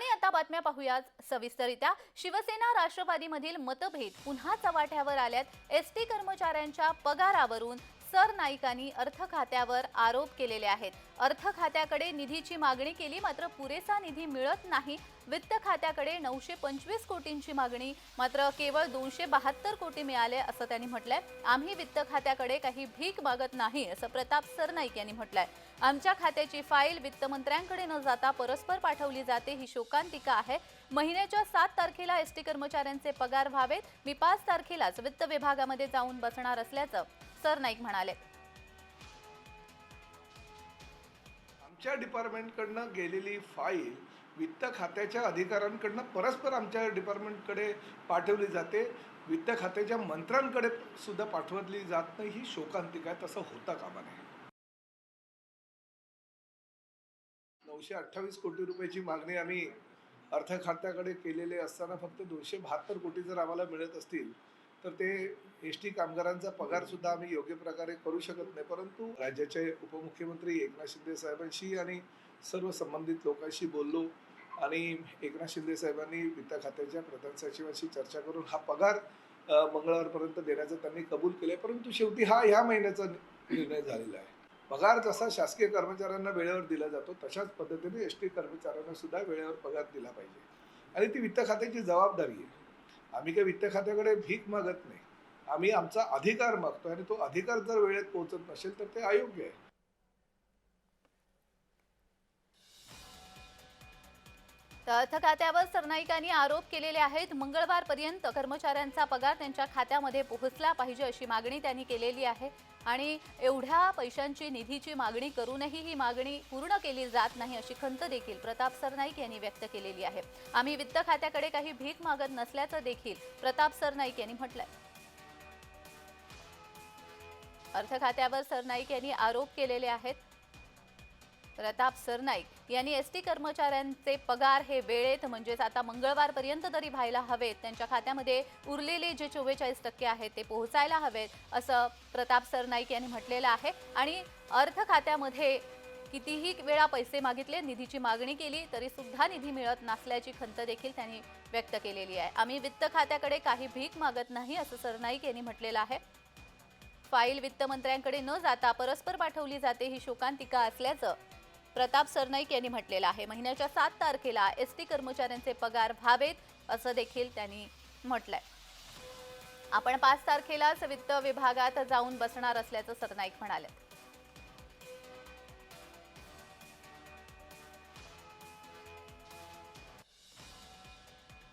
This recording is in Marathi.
आणि आता बातम्या पाहूयात. सविस्तरित्या शिवसेना राष्ट्रवादीमधील मतभेद पुन्हा चव्हाट्यावर आल्यात. एस टी कर्मचाऱ्यांच्या पगारावरून सरनाईकांनी अर्थ खात्यावर आरोप केलेले आहेत. अर्थ खात्याकडे निधीची मागणी केली मात्र पुरेसा निधी मिळत नाही. वित्त खात्याकडे नऊशे पंचवीस कोटींची मागणी मात्र केवळ दोनशे बहात्तर कोटी मिळाले असं त्यांनी म्हटलंय. आम्ही वित्त खात्याकडे काही भीक मागत नाही असं प्रताप सरनाईक यांनी म्हटलंय. आमच्या खात्याची फाईल वित्तमंत्र्यांकडे न जाता परस्पर पाठवली जाते ही शोकांतिका आहे. महिन्याच्या सात तारखेला एस टी कर्मचाऱ्यांचे पगार व्हावेत. मी पाच तारखेलाच वित्त विभागामध्ये जाऊन बसणार असल्याचं सरनाईक म्हणाले. आमच्या डिपार्टमेंटकडनं गेलेली फाईल वित्त खात्याच्या अधिकाऱ्यांकडनं परस्पर आमच्या डिपार्टमेंटकडे पाठवली जाते. वित्त खात्याच्या मंत्र्यांकडे सुद्धा पाठवली जात नाही. ही शोकांतिका आहे. तसं होता कामा नये नऊशे अठ्ठावीस कोटी रुपयाची मागणी आम्ही अर्थ खात्याकडे केलेली असताना फक्त दोनशे बहात्तर कोटी जर आम्हाला मिळत असतील तर ते एस टी कामगारांचा पगार सुद्धा आम्ही योग्य प्रकारे करू शकत नाही. परंतु राज्याचे उपमुख्यमंत्री एकनाथ शिंदे साहेबांशी आणि सर्व संबंधित लोकांशी बोललो आणि एकनाथ शिंदे साहेबांनी वित्त खात्याच्या प्रधान सचिवांशी चर्चा करून हा पगार मंगळवारपर्यंत देण्याचं त्यांनी कबूल केलंय. परंतु शेवटी हा ह्या महिन्याचा निर्णय झालेला आहे. पगार जसा शासकीय कर्मचाऱ्यांना वेळेवर दिला जातो तशाच पद्धतीने एस टी कर्मचाऱ्यांना सुद्धा वेळेवर पगार दिला पाहिजे. आणि ती वित्त खात्याची जबाबदारी आहे. आम्ही काही वित्त खात्याकडे भीक मागत नाही. आम्ही आमचा अधिकार मागतो आणि तो अधिकार जर वेळेत पोहोचत नसेल तर ते अयोग्य आहे. अर्थ खात्यावर सरनाईकांनी आरोप केलेले आहेत. मंगळवारपर्यंत कर्मचाऱ्यांचा पगार त्यांच्या खात्यामध्ये पोहोचला पाहिजे अशी मागणी त्यांनी केलेली आहे आणि एवढ्या पैशांची निधीची मागणी करूनही ही मागणी पूर्ण केली जात नाही अशी खंत देखील प्रताप सरनाईक यांनी व्यक्त केलेली आहे. आम्ही वित्त खात्याकडे काही भीक मागत नसल्याचं देखील प्रताप सरनाईक यांनी म्हटलंय. अर्थ खात्यावर सरनाईक यांनी आरोप केलेले आहेत. प्रताप सरनाईक यांनी एस टी कर्मचाऱ्यांचे पगार हे वेळेत म्हणजेच आता मंगळवारपर्यंत तरी व्हायला हवेत. त्यांच्या खात्यामध्ये उरलेले जे चव्वेचाळीस टक्के आहेत ते पोहोचायला हवेत असं प्रताप सरनाईक यांनी म्हटलेलं आहे. आणि अर्थ खात्यामध्ये कितीही वेळा पैसे मागितले निधीची मागणी केली तरी सुद्धा निधी मिळत नसल्याची खंत देखील त्यांनी व्यक्त केलेली आहे. आम्ही वित्त खात्याकडे काही भीक मागत नाही असं सरनाईक यांनी म्हटलेलं आहे. फाईल वित्तमंत्र्यांकडे न जाता परस्पर पाठवली जाते ही शोकांतिका असल्याचं प्रताप सरनाईक यांनी म्हटलेलं आहे. महिन्याच्या सात तारखेला एस टी कर्मचाऱ्यांचे पगार व्हावेत असं देखील त्यांनी म्हटलंय. आपण पाच तारखेलाच वित्त विभागात जाऊन बसणार असल्याचं सरनाईक म्हणाले